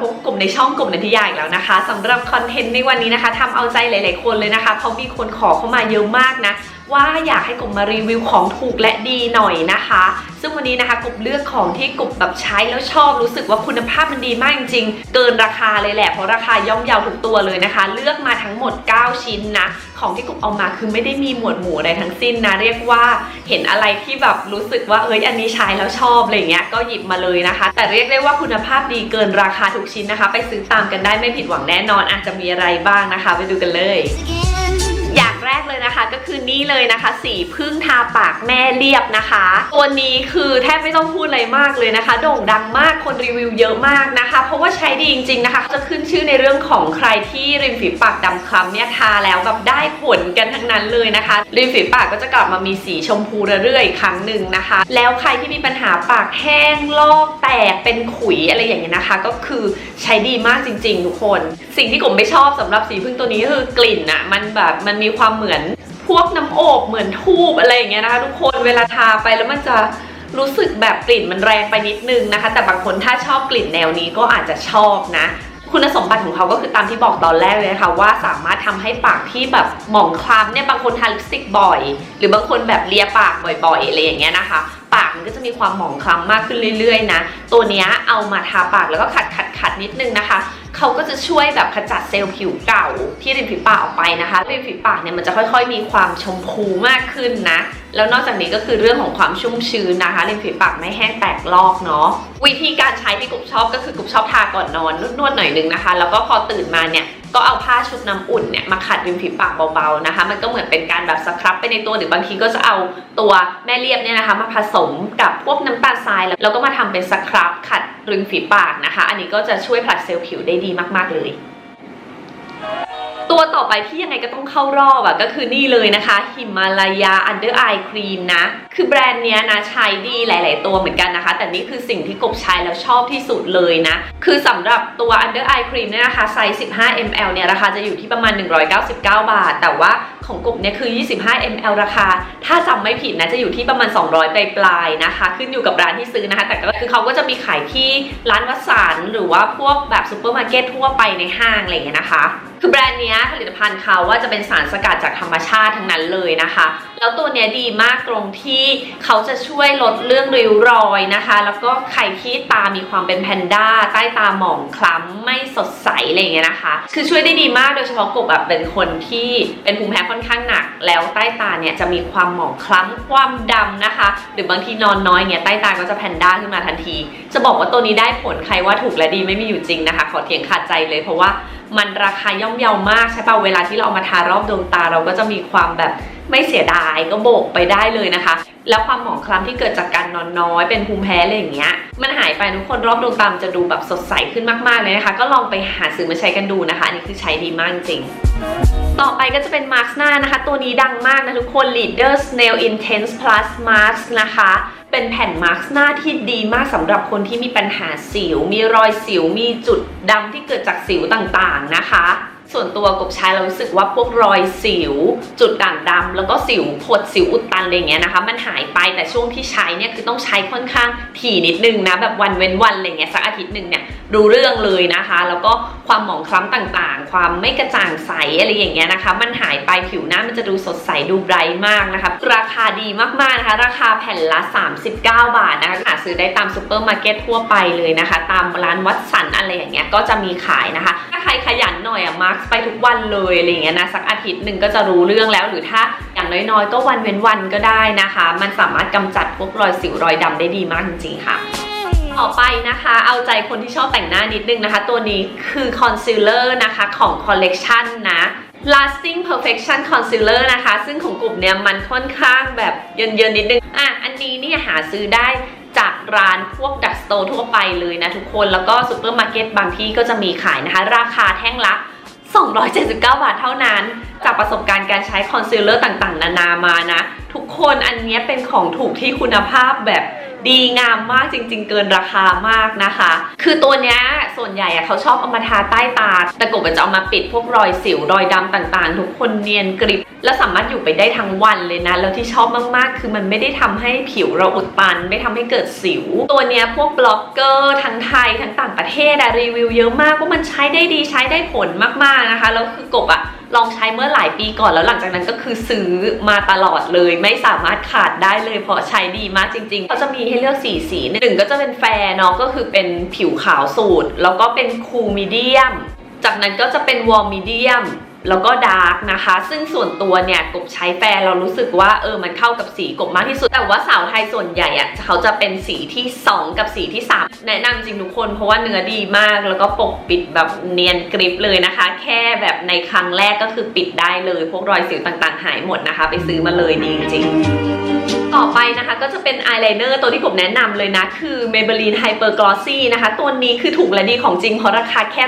พบกลุ่มในช่องกลุ่มนันทิยาอีกแล้วนะคะสำหรับคอนเทนต์ในวันนี้นะคะทำเอาใจหลาย ๆ คนเลยนะคะเพราะมีคนขอเข้ามาเยอะมากนะ ว่าอยากให้กลุ่มมารีวิวของถูกและดีหน่อยนะคะ ซึ่งวันนี้นะคะกลุ่มเลือกของที่กลุ่มแบบใช้แล้วชอบรู้สึกว่าคุณภาพมันดีมากจริงๆ เกินราคาเลยแหละ เพราะราคาย่อมเยาวทุกตัวเลยนะคะ เลือกมาทั้งหมด 9 ชิ้นนะ ของที่กลุ่มเอามาคือไม่ได้มีหมวดหมู่อะไรทั้งสิ้นนะ เรียกว่าเห็นอะไรที่แบบรู้สึกว่าเอ้ยอันนี้ใช้แล้วชอบอะไรเงี้ยก็หยิบมาเลยนะคะ แต่เรียกได้ว่าคุณภาพดีเกินราคาทุกชิ้นนะคะ ไปซื้อตามกันได้ไม่ผิดหวังแน่นอนอาจจะมีอะไรบ้างนะคะ ไปดูกันเลย แรกเลยนะคะ ก็คือนี่เลยนะคะ สีพึ่งทาปากแม่เรียบนะคะ ตัวนี้คือแทบไม่ต้องพูดอะไรมากเลยนะคะ โด่งดังมากคนรีวิวเยอะมากนะคะ เพราะว่าใช้ดีจริง ๆนะคะ จะขึ้นชื่อในเรื่องของใครที่ริมฝีปากดำคล้ำเนี่ยทาแล้วแบบได้ผลกันทั้งนั้นเลยนะคะ ริมฝีปากก็จะกลับมามีสีชมพูเรื่อยๆอีกครั้งหนึ่งนะคะ แล้วใครที่มีปัญหาปากแห้งลอกแตกเป็นขุยอะไรอย่างเงี้ยนะคะ ก็คือใช้ดีมากจริง ๆ ทุกคน สิ่งที่ผมไม่ชอบสำหรับสีพึ่งตัวนี้ก็คือกลิ่นอะมันแบบมันมีความเหมือนพวกน้ำโอบเหมือนทูบอะไรอย่างเงี้ยนะคะ ทุกคนเวลาทาไปแล้วมันจะรู้สึกแบบกลิ่นมันแรงไปนิดนึงนะคะ แต่บางคนถ้าชอบกลิ่นแนวนี้ก็อาจจะชอบนะ คุณสมบัติของเขาก็คือตามที่บอกตอนแรกเลยนะคะว่าสามารถทำให้ปากที่แบบหมองคล้ำเนี่ยบางคนทาลิปสติกบ่อย หรือบางคนแบบเลียปากบ่อยๆอะไรอย่างเงี้ยนะคะากมันก็จะมีความหมองคล้ำมากขึ้นเรื่อยๆ นะ ตัวนี้เอามาทาปากแล้วก็ขัดขัดขัดนิดนึงนะคะเขาก็จะช่วยแบบขจัดเซลล์ผิวเก่าที่ริมฝีปากออกไปนะคะริมฝีปากเนี่ยมันจะค่อยๆ มีความชมพูมากขึ้นนะ แล้วนอกจากนี้ก็คือเรื่องของความชุ่มชื้นนะคะริมฝีปากไม่แห้งแตกลอกเนาะวิธีการใช้ที่กุ๊บชอบก็คือกุ๊บชอบทาก่อนนอนนวดๆหน่อยนึงนะคะ แล้วก็พอตื่นมาเนี่ย ก็เอาผ้าชุบน้ำอุ่นเนี่ยมาขัดริมฝีปากเบาๆนะคะ มันก็เหมือนเป็นการแบบสครับไปในตัวหรือบางทีก็จะเอาตัวแม่เรียบเนี่ยนะคะ มาผสมกับพวกน้ำตาลทรายแล้วก็มาทำเป็นสครับขัดริมฝีปากนะคะ อันนี้ก็จะช่วยผลัดเซลล์ผิวได้ดีมากๆเลย ตัวต่อไปที่ยังไงก็ต้องเข้ารอบอะก็คือนี่เลยนะคะหิมาลายา Under Eye Cream นะ คือแบรนด์เนี้ยนะใช้ดีหลาย ๆ ตัวเหมือนกันนะคะ แต่นี่คือสิ่งที่กบใช้แล้วชอบที่สุดเลยนะ คือสำหรับตัว Under Eye Cream เนี่ยนะคะไซส์ 15 ml เนี่ยราคาจะอยู่ที่ประมาณ 199 บาท แต่ว่าของกบเนี่ยคือ 25 ml ราคา ถ้าจำไม่ผิดนะจะอยู่ที่ประมาณ 200 ปลายปลายๆนะคะ ขึ้นอยู่กับร้านที่ซื้อนะคะ แต่ก็คือเขาก็จะมีขายที่ร้านวัสสันหรือว่าพวกแบบซูเปอร์มาร์เก็ตทั่วไปในห้างอะไรอย่างเงี้ยนะคะ คือแบรนด์เนี้ยผลิตภัณฑ์เขาว่าจะเป็นสารสกัดจากธรรมชาติทั้งนั้นเลยนะคะ แล้วตัวเนี้ยดีมากตรงที่เขาจะช่วยลดเรื่องริ้วรอยนะคะ แล้วก็ใครที่ตามีความเป็นแพนด้า ใต้ตาหมองคล้ำไม่สดใสอะไรอย่างเงี้ยนะคะ คือช่วยได้ดีมากโดยเฉพาะกบแบบเป็นคนที่เป็นภูมิแพ้ค่อนข้างหนัก แล้วใต้ตาเนี่ยจะมีความหมองคล้ำความดำนะคะ หรือบางทีนอนน้อยเนี่ยใต้ตาก็จะแพนด้าขึ้นมาทันที จะบอกว่าตัวนี้ได้ผลใครว่าถูกและดีไม่มีอยู่จริงนะคะ ขอเถียงขาดใจเลยเพราะว่า มันราคาย่อมเยาวมากใช่ป่ะเวลาที่เราเอามาทารอบดวงตาเราก็จะมีความแบบไม่เสียดายก็โบกไปได้เลยนะคะ แล้วความหมองคล้ำที่เกิดจากการนอนน้อยเป็นภูมิแพ้อะไรอย่างเงี้ย มันหายไปทุกคนรอบดวงตามจะดูแบบสดใสขึ้นมากๆเลยนะคะ ก็ลองไปหาซื้อมาใช้กันดูนะคะ อันนี้คือใช้ดีมากจริงต่อไปก็จะเป็นมาร์กหน้านะคะ ตัวนี้ดังมากนะทุกคน Leader Snail Intense Plus Mask นะคะ เป็นแผ่นมาร์กหน้าที่ดีมากสำหรับคนที่มีปัญหาสิว มีรอยสิว มีจุดดำที่เกิดจากสิวต่างๆนะคะ ส่วนตัวกบใช้เรารู้สึกว่าพวกรอยสิว จุดด่างดำแล้วก็สิวผดสิวอุดตันอะไรเงี้ยนะคะ มันหายไปแต่ช่วงที่ใช้เนี่ยคือต้องใช้ค่อนข้างถี่นิดนึงนะแบบวันเว้นวันอะไรเงี้ยสักอาทิตย์หนึ่งเนี่ยรู้เรื่องเลยนะคะ แล้วก็ ความหมองคล้ำต่างๆ ความไม่กระจ่างใสอะไรอย่างเงี้ยนะคะ มันหายไปผิวหน้ามันจะดูสดใสดูไบรท์มากนะคะราคาดีมากๆนะคะ ราคาแผ่นละ 39 บาทนะคะหาซื้อได้ตามซูเปอร์มาร์เก็ตทั่วไปเลยนะคะ ตามร้านวัดสันอะไรอย่างเงี้ยก็จะมีขายนะคะ ถ้าใครขยันหน่อยอะมาร์กไปทุกวันเลยอะไรอย่างเงี้ยนะสักอาทิตย์หนึ่งก็จะรู้เรื่องแล้วหรือถ้าอย่างน้อยๆ ก็วันเว้นวันก็ได้นะคะ มันสามารถกำจัดพวกรอยสิวรอยดำได้ดีมากจริงๆค่ะ ต่อไปนะคะ เอาใจคนที่ชอบแต่งหน้านิดนึงนะคะ ตัวนี้คือคอนซีลเลอร์นะคะของคอลเลกชันนะ lasting perfection concealer นะคะ ซึ่งของกลุ่มเนี่ยมันค่อนข้างแบบเยินๆนิดนึง อะ อันนี้เนี่ยหาซื้อได้จากร้านพวกดักสโตร์ทั่วไปเลยนะทุกคน แล้วก็ซูเปอร์มาร์เก็ตบางที่ก็จะมีขายนะคะ ราคาแท่งละ 279 บาทเท่านั้น จากประสบการณ์การใช้คอนซีลเลอร์ต่างๆ นานามานะ ทุกคนอันนี้เป็นของถูกที่คุณภาพแบบ ดีงามมากจริง ๆ เกินราคามากนะคะ คือตัวเนี้ยส่วนใหญ่อะเขาชอบเอามาทาใต้ตา แต่กบจะเอามาปิดพวกรอยสิวรอยดำต่างๆ ทุกคนเนียนกริบ แล้วสามารถอยู่ไปได้ทั้งวันเลยนะ แล้วที่ชอบมากๆ คือมันไม่ได้ทำให้ผิวเราอุดตัน ไม่ทำให้เกิดสิว ตัวเนี้ยพวกบล็อกเกอร์ทั้งไทยทั้งต่างประเทศอะรีวิวเยอะมากว่ามันใช้ได้ดีใช้ได้ผลมากๆนะคะ แล้วคือกบอะ ลองใช้เมื่อหลายปีก่อนแล้วหลังจากนั้นก็คือซื้อมาตลอดเลย ไม่สามารถขาดได้เลยเพราะใช้ดีมากจริงๆเขาจะมีให้เลือกสีสีหนึ่งก็จะเป็นแฟร์เนาะก็คือเป็นผิวขาวสูตร แล้วก็เป็นคูลมีเดียม จากนั้นก็จะเป็นวอร์มมีเดียม แล้วก็ดาร์กนะคะ ซึ่งส่วนตัวเนี่ยกบใช้แฟร์เรารู้สึกว่าเออมันเข้ากับสีกบมากที่สุด แต่ว่าสาวไทยส่วนใหญ่อะเขาจะเป็นสีที่ 2 กับสีที่ 3 แนะนำจริงทุกคนเพราะว่าเนื้อดีมาก แล้วก็ปกปิดแบบเนียนกริบเลยนะคะ แค่แบบในครั้งแรกก็คือปิดได้เลย พวกรอยสิวต่างๆ หายหมดนะคะ ไปซื้อมาเลยดีจริงต่อไปนะคะก็จะเป็นอายไลเนอร์ตัวที่ผมแนะนำเลยนะ คือ Maybelline Hyper Glossy นะคะ ตัวนี้คือถูกและดีของจริงเพราะราคาแค่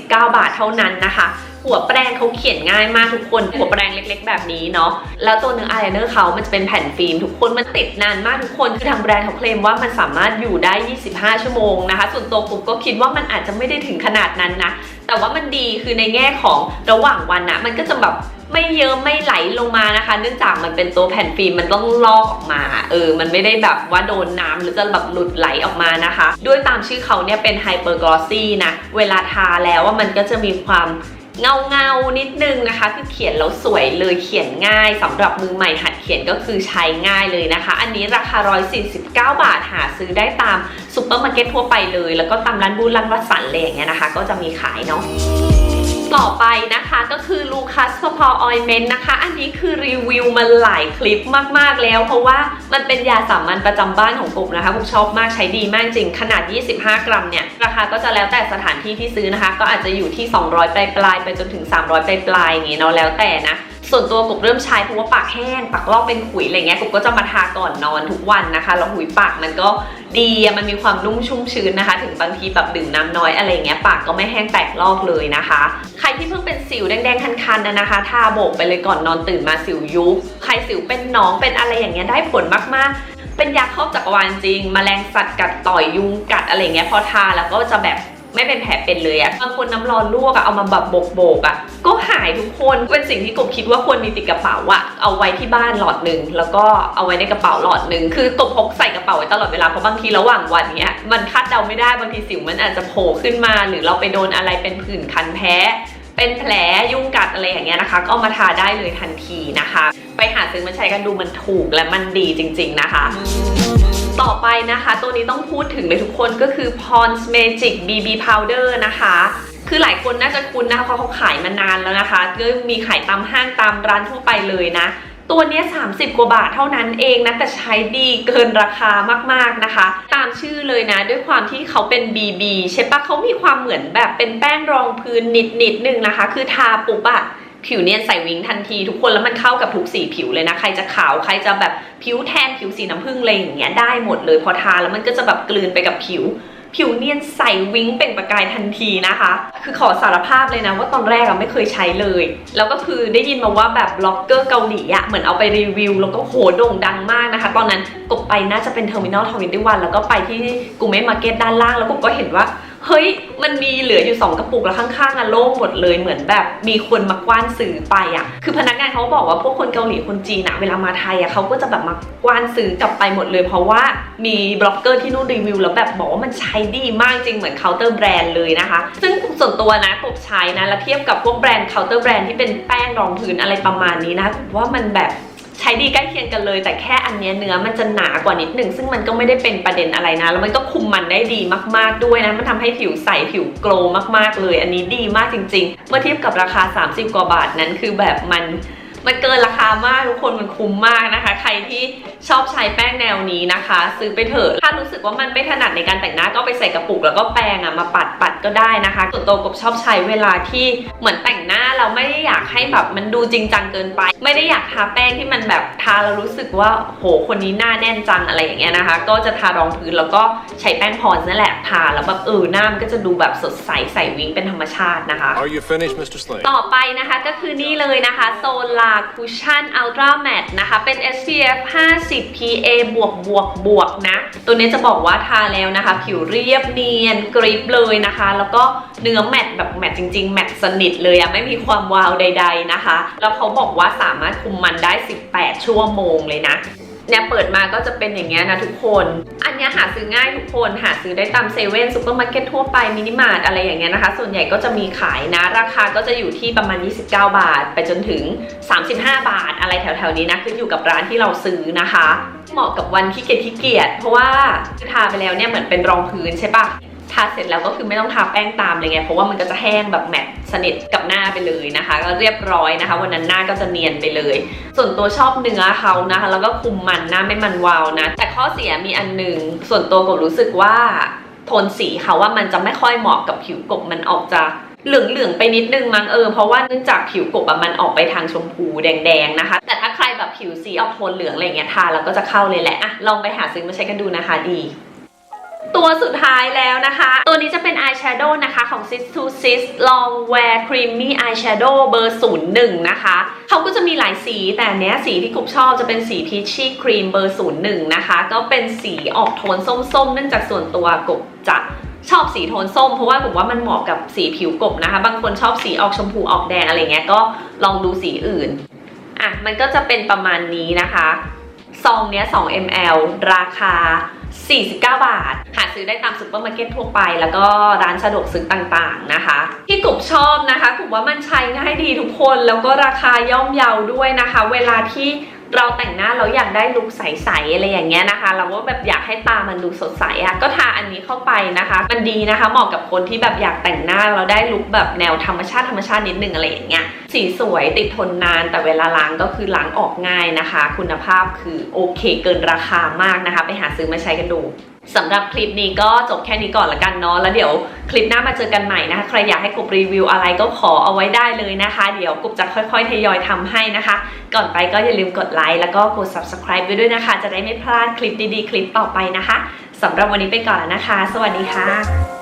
149 บาทเท่านั้นนะคะ หัวแปรงเขาเขียนง่ายมากทุกคน หัวแปรงเล็กๆ แบบนี้เนาะ แล้วตัวเนื้ออายไลเนอร์เขามันจะเป็นแผ่นฟิล์มทุกคน มันติดนานมากทุกคน คือทางแบรนด์เขาเคลมว่ามันสามารถอยู่ได้ 25 ชั่วโมงนะคะ ส่วนตัวปุ๊บก็คิดว่ามันอาจจะไม่ได้ถึงขนาดนั้นนะ แต่ว่ามันดีคือในแง่ของระหว่างวันนะมันก็จะแบบไม่เยอะไม่ไหลลงมานะคะ เนื่องจากมันเป็นตัวแผ่นฟิล์มมันต้องลอกออกมา เออ มันไม่ได้แบบว่าโดนน้ำหรือจะแบบหลุดไหลออกมานะคะ ด้วยตามชื่อเขาเนี่ยเป็นไฮเปอร์กลอซี่นะ เวลาทาแล้วว่ามันก็จะมีความ เงาเงานิดนึงนะคะ คือเขียนแล้วสวยเลยเขียนง่ายสำหรับมือใหม่หัดเขียนก็คือใช้ง่ายเลยนะคะ อันนี้ราคา 149 บาทหาซื้อได้ตามซูเปอร์มาร์เก็ตทั่วไปเลย แล้วก็ตามร้านบูร้านวัสันอะไรอย่างเงี้ยนะคะ ก็จะมีขายเนาะต่อไปนะคะก็คือลูคัสพอออยเมนต์นะคะ อันนี้คือรีวิวมาหลายคลิปมากๆแล้ว เพราะว่ามันเป็นยาสามัญประจำบ้านของกลุ่มนะคะผมชอบมากใช้ดีมากจริง ขนาด 25 กรัมเนี่ย ราคาก็จะแล้วแต่สถานที่ที่ซื้อนะคะ ก็อาจจะอยู่ที่ 200 ปลายปลายไปจนถึง 300 ปลายปลายอย่างงี้เนาะแล้วแต่นะส่วนตัวกบเริ่มใช้เพราะว่าปากแห้งปากลอกเป็นขุยอะไรเงี้ยกบก็จะมาทาก่อนนอนทุกวันนะคะแล้วหุยปากมันก็ดีมันมีความนุ่มชุ่มชื้นนะคะ ถึงบางทีแบบดื่มน้ำน้อยอะไรเงี้ยปากก็ไม่แห้งแตกลอกเลยนะคะ ใครที่เพิ่งเป็นสิวแดงๆคันๆนะนะคะทาโบกไปเลยก่อนนอนตื่นมาสิวยุบใครสิวเป็นหนองเป็นอะไรอย่างเงี้ยได้ผลมากๆ เป็นยาครอบจักรวาลจริงมแมลงสัตว์กัดต่อยยุงกัดอะไรเงี้ยพอทาแล้วก็จะแบบไม่เป็นแผลเป็นเลยอะบางคนน้ำร้อนลวกอะเอามาแบบโบกๆอะก็หายทุกคนเป็นสิ่งที่กบคิดว่าควรมีติดกระเป๋าอะเอาไว้ที่บ้านหลอดหนึ่งแล้วก็เอาไว้ในกระเป๋าหลอดหนึ่งคือกบพกใส่กระเป๋าไว้ตลอดเวลาเพราะบางทีระหว่างวันเนี้ยมันคาดเดาไม่ได้บางทีสิวมันอาจจะโผล่ขึ้นมา หรือเราไปโดนอะไรเป็นผื่นคันแพ้ เป็นแผลยุ่งกัดอะไรอย่างเงี้ยนะคะ ก็ามาทาได้เลยทันทีนะคะ ไปหาซื้อมาใช้กันดูมันถูกและมันดีจริง ๆ นะคะต่อไปนะคะตัวนี้ต้องพูดถึงเลยทุกคนก็คือ Pond's Magic BB Powder นะคะ คือหลายคนน่าจะคุ้นนะคะเพราะเขาขายมานานแล้วนะคะก็มีขายตามห้างตามร้านทั่วไปเลยนะ ตัวนี้ 30 กว่าบาทเท่านั้นเองนะ แต่ใช้ดีเกินราคามากๆนะคะ ตามชื่อเลยนะ ด้วยความที่เขาเป็น BB ใช่ปะเขามีความเหมือนแบบเป็นแป้งรองพื้นนิดๆนนึงนะคะ คือทาปุ๊บอะผิวเนียนใสวิงทันทีทุกคนแล้วมันเข้ากับทุกสีผิวเลยนะ ใครจะขาวใครจะแบบผิวแทนผิวสีน้ำผึ้งอะไรอย่างเงี้ยได้หมดเลยพอทาแล้วมันก็จะแบบกลืนไปกับผิว ผิวเนียนใสวิ้งเปล่งประกายทันทีนะคะ คือขอสารภาพเลยนะว่าตอนแรกอะไม่เคยใช้เลย แล้วก็คือได้ยินมาว่าแบบบล็อกเกอร์เกาหลีอะเหมือนเอาไปรีวิว แล้วก็โหโด่งดังมากนะคะ ตอนนั้นกบไปน่าจะเป็นเทอร์มินอลทวินตี้วันแล้วก็ไปที่กูเมมาร์เก็ตด้านล่างแล้วกบก็เห็นว่า เฮ้ยมันมีเหลืออยู่ 2 กระปุกแล้วข้างๆอะโล่งหมดเลยเหมือนแบบมีคนมากว้านซื้อไปอะคือพนักงานเขาบอกว่าพวกคนเกาหลีคนจีนอะเวลามาไทยอะเขาก็จะแบบมากว้านซื้อกลับไปหมดเลย เพราะว่ามีบล็อกเกอร์ที่นู่นรีวิวแล้วแบบบอกว่ามันใช้ดีมากจริงเหมือนเคาน์เตอร์แบรนด์เลยนะคะ ซึ่งส่วนตัวนะกบใช้นะแล้วเทียบกับพวกแบรนด์เคาน์เตอร์แบรนด์ที่เป็นแป้งรองพื้นอะไรประมาณนี้นะว่ามันแบบ ใช้ดีใกล้เคียงกันเลย แต่แค่อันเนี้ยเนื้อมันจะหนากว่านิดหนึ่งซึ่งมันก็ไม่ได้เป็นประเด็นอะไรนะ แล้วมันก็คุมมันได้ดีมากๆด้วยนะ มันทำให้ผิวใสผิวโกลมากๆเลย อันนี้ดีมากจริง ๆ เมื่อเทียบกับราคา 30 กว่าบาทนั้นคือแบบมัน มันเกินราคามากทุกคนมันคุ้มมากนะคะ ใครที่ชอบใช้แป้งแนวนี้นะคะ ซื้อไปเถอะถ้ารู้สึกว่ามันไม่ถนัดในการแต่งหน้าก็ไปใส่กระปุก แล้วก็แปรงอะมาปัดปัดก็ได้นะคะส่วนตัวกบชอบใช้เวลาที่เหมือนแต่งหน้าเราไม่ได้อยากให้แบบมันดูจริงจังเกินไป ไม่ได้อยากทาแป้งที่มันแบบทาแล้วรู้สึกว่าโหคนนี้หน้าแน่นจังอะไรอย่างเงี้ยนะคะ ก็จะทารองพื้นแล้วก็ใช้แป้งพอนส์นั่นแหละทาแล้วแบบเออหน้ามันก็จะดูแบบสดใสใสวิ้งเป็นธรรมชาตินะคะ Are you finished, Mr. Slade? ต่อไปนะคะก็คือนี่เลยนะคะโซลาคุชชั่นอัลตร้าแมตนะคะ เป็น SPF 50 PA บวกบวกบวกนะ ตัวนี้จะบอกว่าทาแล้วนะคะ ผิวเรียบเนียนกริบเลยนะคะ แล้วก็เนื้อแมตต์แบบแมตต์จริง ๆ แมตต์สนิทเลยอะไม่มีความวาวใด ๆนะคะ แล้วเขาบอกว่าสามารถคุมมันได้ 18 ชั่วโมงเลยนะ เนี่ยเปิดมาก็จะเป็นอย่างเงี้ยนะทุกคน อันเนี้ยหาซื้อง่ายทุกคนหาซื้อได้ตามเซเว่นซูเปอร์มาร์เก็ตทั่วไปมินิมาร์ทอะไรอย่างเงี้ยนะคะ ส่วนใหญ่ก็จะมีขายนะ ราคาก็จะอยู่ที่ประมาณ 29 บาท ไปจนถึง 35 บาท อะไรแถวๆนี้นะขึ้นอยู่กับร้านที่เราซื้อนะคะ เหมาะกับวันขี้เกียจขี้เกียจเพราะว่าทาไปแล้วเนี่ยเหมือนเป็นรองพื้นใช่ปะ ทาเสร็จแล้วก็คือไม่ต้องทาแป้งตามเลยไงเพราะว่ามันก็จะแห้งแบบแมตต์สนิทกับหน้าไปเลยนะคะ ก็เรียบร้อยนะคะ วันนั้นหน้าก็จะเนียนไปเลย ส่วนตัวชอบเนื้อเขานะคะ แล้วก็คุมมันหน้าไม่มันวาวนะ แต่ข้อเสียมีอันหนึ่งส่วนตัวกบรู้สึกว่าโทนสีเขาว่ามันจะไม่ค่อยเหมาะกับผิวกบมันออกจะเหลืองๆไปนิดนึงมั้งเออเพราะว่าเนื่องจากผิวกบมันออกไปทางชมพูแดงๆนะคะ แต่ถ้าใครแบบผิวสีออกโทนเหลืองอะไรเงี้ยทาแล้วก็จะเข้าเลยแหละอะลองไปหาซื้อมาใช้กันดูนะคะดี ตัวสุดท้ายแล้วนะคะ ตัวนี้จะเป็นอายแชโดว์นะคะของ Sis to Sis Long Wear Creamy Eyeshadow เบอร์ 01 นะคะเขาก็จะมีหลายสีแต่เนี้ยสีที่กุบชอบจะเป็นสี Peachy Cream เบอร์ 01 นะคะ ก็เป็นสีออกโทนส้มๆ เนื่องจากส่วนตัวกบจะชอบสีโทนส้มเพราะว่าผมว่ามันเหมาะกับสีผิวกบนะคะ บางคนชอบสีออกชมพูออกแดงอะไรเงี้ยก็ลองดูสีอื่น อะ มันก็จะเป็นประมาณนี้นะคะ ซองเนี้ย 2 ml ราคา 49 บาท หาซื้อได้ตามซุปเปอร์มาร์เก็ตทั่วไป แล้วก็ร้านสะดวกซื้อต่างๆนะคะ ที่กลุ่มชอบนะคะกลุ่มว่ามันใช้ง่ายดีทุกคน แล้วก็ราคาย่อมเยาด้วยนะคะ เวลาที่ เราแต่งหน้าเราอยากได้ลุคใสๆอะไรอย่างเงี้ยนะคะ เราก็แบบอยากให้ตามันดูสดใสอะก็ทาอันนี้เข้าไปนะคะ มันดีนะคะเหมาะกับคนที่แบบอยากแต่งหน้าเราได้ลุคแบบแนวธรรมชาติธรรมชาตินิดนึงอะไรอย่างเงี้ยสีสวยติดทนนาน แต่เวลาล้างก็คือล้างออกง่ายนะคะ คุณภาพคือโอเคเกินราคามากนะคะ ไปหาซื้อมาใช้กันดู สำหรับคลิปนี้ก็จบแค่นี้ก่อนละกันเนาะแล้วเดี๋ยวคลิปหน้ามาเจอกันใหม่นะคะใครอยากให้กบรีวิวอะไรก็ขอเอาไว้ได้เลยนะคะ เดี๋ยวกบจะค่อยๆทยอยทำให้นะคะ ก่อนไปก็อย่าลืมกดไลค์แล้วก็กด subscribe ไว้ด้วยนะคะ จะได้ไม่พลาดคลิปดีๆ คลิปต่อไปนะคะสำหรับวันนี้ไปก่อนแล้วนะคะ สวัสดีค่ะ